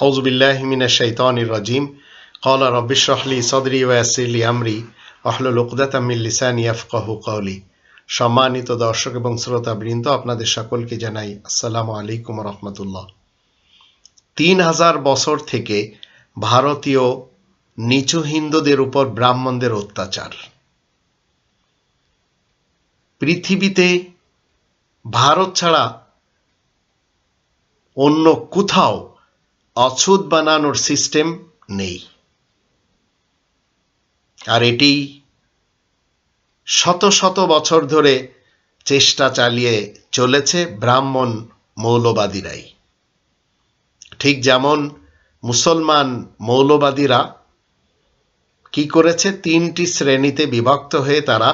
হৌজবিল্লাহমিনা শৈতানির রাজিম। কলা রব্বিশরহলি সদরি ওয়াসিলি আমরি। আহলুল উকদাতামিল লিসান ইয়াফকাহু কৌলি সম্মানিত দর্শক এবং শ্রোতা বৃন্দ আপনাদের সকলকে জানাই আসসালামু আলাইকুম রহমতুল্লাহ। তিন হাজার বছর থেকে ভারতীয় নিচু হিন্দুদের উপর ব্রাহ্মণদের অত্যাচার। পৃথিবীতে ভারত ছাড়া অন্য কোথাও অছুত বানানোর সিস্টেম নেই। আর এটি শত শত বছর ধরে চেষ্টা চালিয়ে চলেছে ব্রাহ্মণ মৌলবাদীরাই। ঠিক যেমন মুসলমান মৌলবাদীরা কি করেছে, তিনটি শ্রেণীতে বিভক্ত হয়ে তারা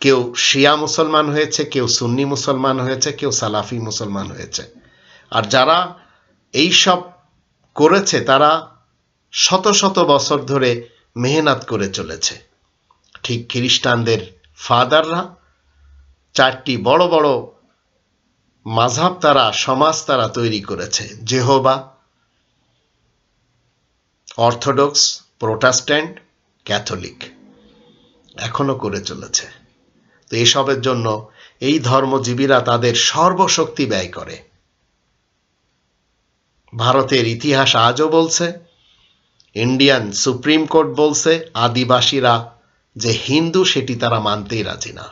কেউ শিয়া মুসলমান হয়েছে, কেউ সুন্নি মুসলমান হয়েছে, কেউ সালাফি মুসলমান হয়েছে। আর যারা এই সব করেছে তারা শত শত বছর ধরে মেহনত করে চলেছে। ঠিক খ্রিস্টানদের ফাদাররা চারটি বড় বড় মাঝাব তারা, সমাজ তারা তৈরি করেছে। জেহোবা, অর্থোডক্স, প্রোটাস্ট্যান্ট, ক্যাথলিক এখনও করে চলেছে। তো এসবের জন্য এই ধর্মজীবীরা তাদের সর্বশক্তি ব্যয় করে। ভারতের ইতিহাস আজও বলছে, ইন্ডিয়ান সুপ্রিম কোর্ট বলছে, আদিবাসীরা যে হিন্দু সেটি তারা মানতেই রাজি না।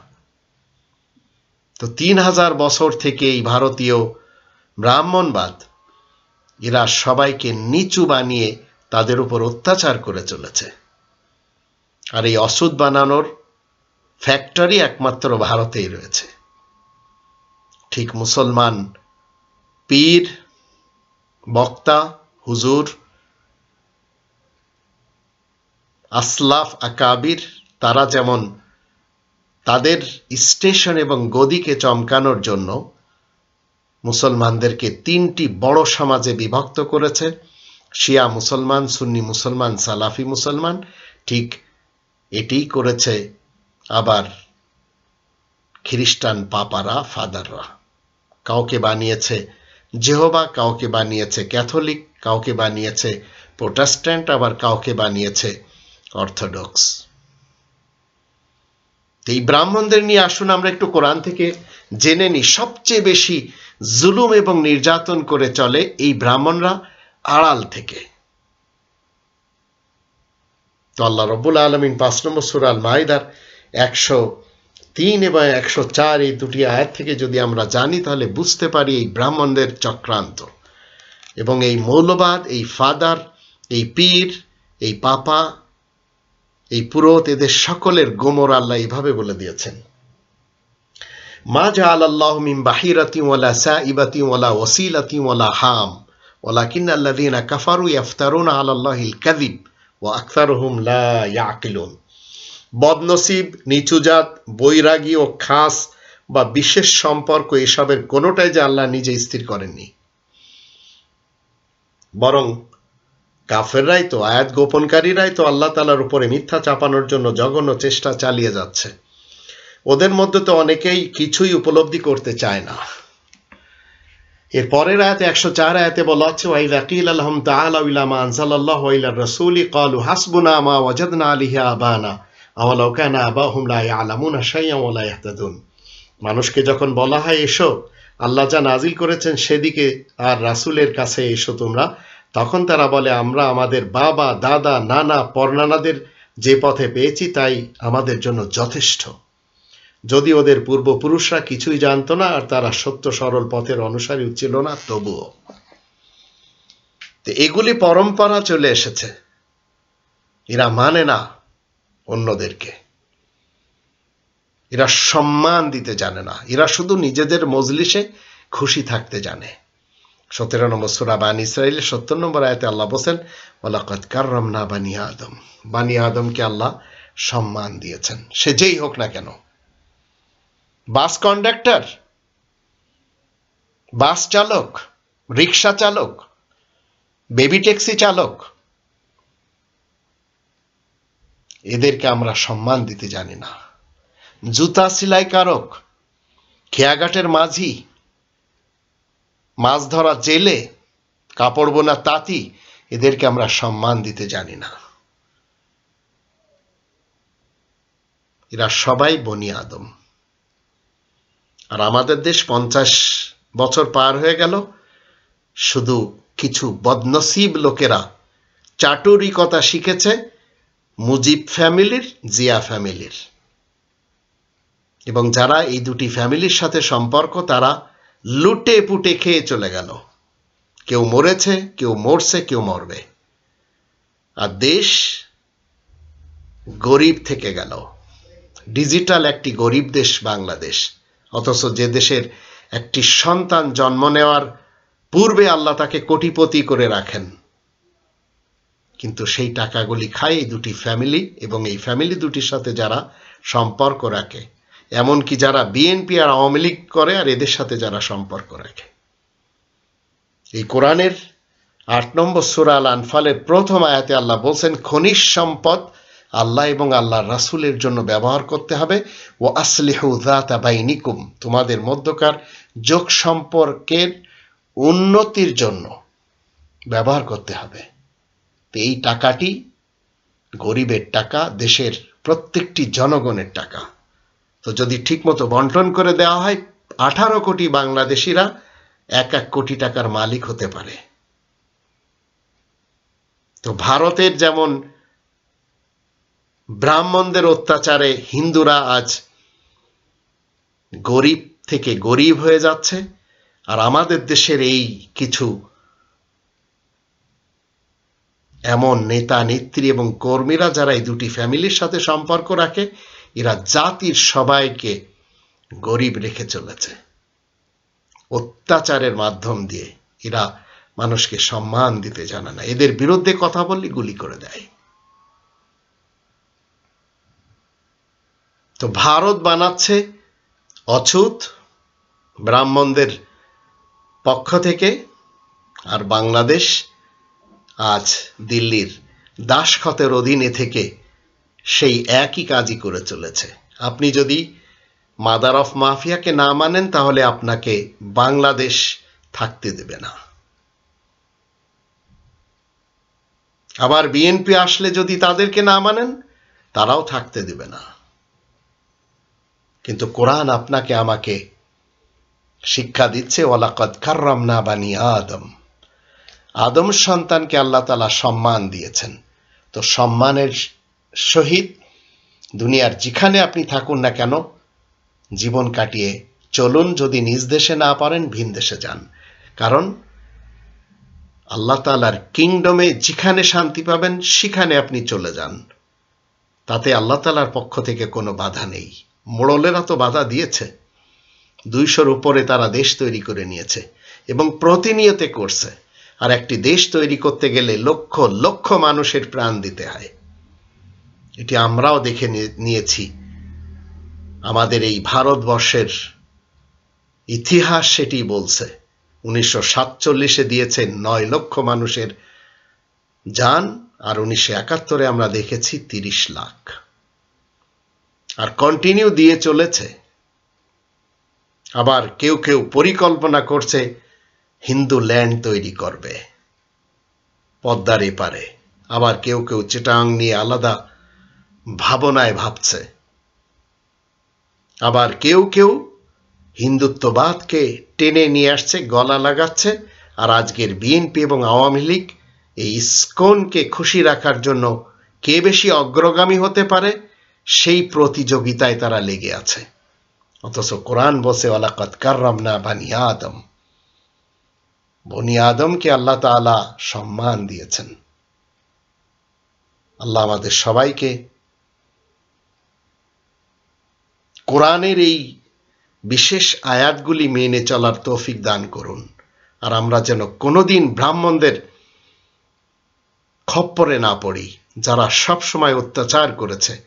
তো তিন হাজার বছর থেকে এই ভারতীয় ব্রাহ্মণবাদ, এরা সবাইকে নিচু বানিয়ে তাদের উপর অত্যাচার করে চলেছে। আর এই অসুদ বানানোর ফ্যাক্টরি একমাত্র ভারতেই রয়েছে। ঠিক মুসলমান পীর বক্তা, হুজুর, আসলাফ, আকাবির, তারা যেমন তাদের স্টেশন এবং গদিকে চমকানোর জন্য মুসলমানদেরকে তিনটি বড় সমাজে বিভক্ত করেছে। শিয়া মুসলমান, সুন্নি মুসলমান, সালাফি মুসলমান, ঠিক এটিই করেছে আবার খ্রিস্টান পাপারা, ফাদাররা। কাউকে বানিয়েছে জেহবা কাউকে বানিয়েছে ক্যাথলিক, কাউকে বানিয়েছে প্রোটেস্ট্যান্ট, আবার কাউকে বানিয়েছে অর্থোডক্স। এই ব্রাহ্মণদের নিয়ে আসুন আমরা একটু কোরআন থেকে জেনে নিই। সবচেয়ে বেশি জুলুম এবং নির্যাতন করে চলে এই ব্রাহ্মণরা আড়াল থেকে। তো আল্লাহ রব্বুল আলমিন পাঁচ নম্বর সুরাল মাইদার একশো তিন এবং একশো চার এই দুটি আয়াত থেকে যদি আমরা জানি, তাহলে বুঝতে পারি এই ব্রাহ্মণদের চক্রান্ত। এবং এই মৌলবাদ, এই ফাদার, এই পীর, এই পাপা, এই পুরোত এদের সকলের গোমর আল্লাহ এইভাবে বলে দিয়েছেন। মা জা আল্লাহ মিম বাহিরাতি ওয়ালা সাইবাতি ওয়ালা ওসিলাতি ওয়ালা হাম ওয়ালাকিন আল্লাযীনা কাফারু ইয়াফতারুনা আলাল্লাহিল কাযিব, ওয়া আকসারুহুম লা ইয়াকিলুন। বদনসিব, নিচুজাত, বৈরাগী ও খাস বা বিশেষ সম্পর্ক এসবের কোনোটাই যে আল্লাহ নিজে স্থির করেননি। বরং কাফেররাই তো, আয়াত গোপনকারীরাই তো আল্লাহ তালার উপরে মিথ্যা চাপানোর জন্য জঘন্য চেষ্টা চালিয়ে যাচ্ছে। ওদের মধ্যে তো অনেকেই কিছুই উপলব্ধি করতে চায় না। এর পরের আয়াতে, একশো চার আয়াতে বলা হচ্ছে ওয়াই আকিল আলহম তাআলা ইলামা আনসালাল্লাহু ইলা রাসূলি, ক্বালু হাসবুনা মা ওয়াজাদনা আলাইহি আবানা। শাইআন ওয়া মানুষকে যখন বলা হয় এসো, আল্লাহ যা নাজিল করেছেন সেদিকে আর রাসূলের কাছে এসো তোমরা। তখন তারা বলে, আমরা আমাদের বাবা, দাদা, নানা, পরনানাদের যে পথে পেয়েছি তাই আমাদের জন্য যথেষ্ট। যদি ওদের পূর্বপুরুষরা কিছুই জানতো না আর তারা সত্য সরল পথের অনুসারী ছিল না, তবুও। তো এগুলি পরম্পরা চলে এসেছে। এরা মানে না। অন্যদেরকে। এরা সম্মান দিতে জানে না। এরা শুধু নিজেদের মজলিসে খুশি থাকতে জানে। সতেরো নম্বর সুরা বান ইসরায়েলের সত্তর নম্বর আয়তে আল্লাহ বলছেন ওলাকত কার্রম না বানি আদম। বানি আদমকে আল্লাহ সম্মান দিয়েছেন। সে যেই হোক না কেন। বাস কন্ডাক্টর, বাস চালক, রিক্সা চালক, বেবি ট্যাক্সি চালক এদেরকে আমরা সম্মান দিতে জানি না। জুতা সিলাই কারক, খেয়াঘাটের মাঝি, মাছ ধরা জেলে, কাপড় বোনা তাঁতি, এদেরকে আমরা সম্মান দিতে জানি না। এরা সবাই বনি আদম। আর আমাদের দেশ পঞ্চাশ বছর পার হয়ে গেল। শুধু কিছু বদনসিব লোকেরা চাটুরিকতা শিখেছে। মুজিব ফ্যামিলির, জিয়া ফ্যামিলির। এবং যারা এই দুটি ফ্যামিলির সাথে সম্পর্ক, তারা লুটে পুটে খেয়ে চলে গেল। কেউ মরেছে, কেউ মরছে, কেউ মরবে। আর দেশ গরিব থেকে গেল। ডিজিটাল একটি গরিব দেশ বাংলাদেশ। অথচ যে দেশের একটি সন্তান জন্ম নেওয়ার পূর্বে আল্লাহ তাকে কোটিপতি করে রাখেন। কিন্তু সেই টাকাগুলি খায় এই দুটি ফ্যামিলি এবং এই ফ্যামিলি দুটির সাথে যারা সম্পর্ক রাখে। এমনকি যারা বিএনপি আর আওয়ামী লীগ করে আর এদের সাথে যারা সম্পর্ক রাখে। এই কোরআনের আট নম্বর সুরা আল আনফালের প্রথম আয়াতে আল্লাহ বলছেন, খনিজ সম্পদ আল্লাহ এবং আল্লাহ রাসুলের জন্য ব্যবহার করতে হবে। ও আসলিহু দাতা বাইনিকুম, তোমাদের মধ্যকার যোগ সম্পর্কের উন্নতির জন্য ব্যবহার করতে হবে। তো এই টাকাটি গরিবের টাকা, দেশের প্রত্যেকটি জনগণের টাকা। তো যদি ঠিকমতো বন্টন করে দেওয়া হয়, আঠারো কোটি বাংলাদেশিরা এক এক কোটি টাকার মালিক হতে পারে। তো ভারতের যেমন ব্রাহ্মণদের অত্যাচারে হিন্দুরা আজ গরিব থেকে গরিব হয়ে যাচ্ছে, আর আমাদের দেশের এই কিছু এমন নেতা, নেত্রী এবং কর্মীরা যারা এই দুটি ফ্যামিলির সাথে সম্পর্ক রাখে, এরা জাতির সবাইকে গরিব রেখে চলেছে। অত্যাচারের মাধ্যম দিয়ে এরা মানুষকে সম্মান দিতে জানে না। এদের বিরুদ্ধে কথা বললে গুলি করে দেয়। তো ভারত বানাচ্ছে অছুত ব্রাহ্মণদের পক্ষ থেকে আর বাংলাদেশ আজ দিল্লির দাসখতের অধীনে থেকে সেই একই কাজই করে চলেছে। আপনি যদি মাদার অফ মাফিয়াকে না মানেন, তাহলে আপনাকে বাংলাদেশ থাকতে দেবে না। আবার বিএনপি আসলে যদি তাদেরকে না মানেন, তারাও থাকতে দেবে না। কিন্তু কোরআন আপনাকে আমাকে শিক্ষা দিচ্ছে, ওয়ালাকদ কার্রাম না বানি আদম। আদম সন্তানকে আল্লাহ তালা সম্মান দিয়েছেন। তো সম্মানের সহিত দুনিয়ার যেখানে আপনি থাকুন না কেন, জীবন কাটিয়ে চলুন, যদি নিজ দেশে না পারেন, ভিন দেশে যান। কারণ আল্লাহ তালার কিংডমে যেখানে শান্তি পাবেন, সেখানে আপনি চলে যান। তাতে আল্লাহ তালার পক্ষ থেকে কোনো বাধা নেই। মোড়লেরা তো বাধা দিয়েছে। দুইশোর উপরে তারা দেশ তৈরি করে নিয়েছে এবং প্রতিনিয়তে করছে। আর একটি দেশ তৈরি করতে গেলে লক্ষ লক্ষ মানুষের প্রাণ দিতে হয়। এটি আমরাও দেখে নিয়েছি। আমাদের এই ভারতবর্ষের ইতিহাস সেটি বলছে। উনিশশো সাতচল্লিশে দিয়েছে নয় লক্ষ মানুষের যান আর উনিশশো একাত্তরে আমরা দেখেছি তিরিশ লাখ। আর কন্টিনিউ দিয়ে চলেছে। আবার কেউ কেউ পরিকল্পনা করছে হিন্দু ল্যান্ড তৈরি করবে। পদ্মার এপারে। আবার কেউ কেউ চিটাং নিয়ে আলাদা ভাবনায় ভাবছে। আবার কেউ কেউ হিন্দুত্ববাদকে টেনে নিয়ে আসছে, গলা লাগাচ্ছে, আর আজকের বিএনপি এবং আওয়ামী লীগ এই ইস্কনকে খুশি রাখার জন্য কে বেশি অগ্রগামী হতে পারে, সেই প্রতিযোগিতায় তারা লেগে আছে। অথচ কোরআন বসে ওলাকত কার্রামনা বানি আদম। বনি আদমকে আল্লাহ তালা সম্মান দিয়েছেন। আল্লাহ আমাদের সবাইকে কোরআনের এই বিশেষ আয়াতগুলি মেনে চলার তৌফিক দান করুন। আর আমরা যেন কোনোদিন ব্রাহ্মণদের খপ্পরে না পড়ি, যারা সব সময় অত্যাচার করেছে,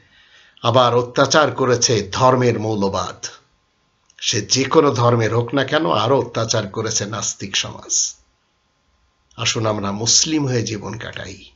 আবার অত্যাচার করেছে ধর্মের মৌলবাদ। সে যে কোনো ধর্মের হোক না কেন আরও অত্যাচার করেছে নাস্তিক সমাজ। আসুন আমরা মুসলিম হয়ে জীবন কাটাই।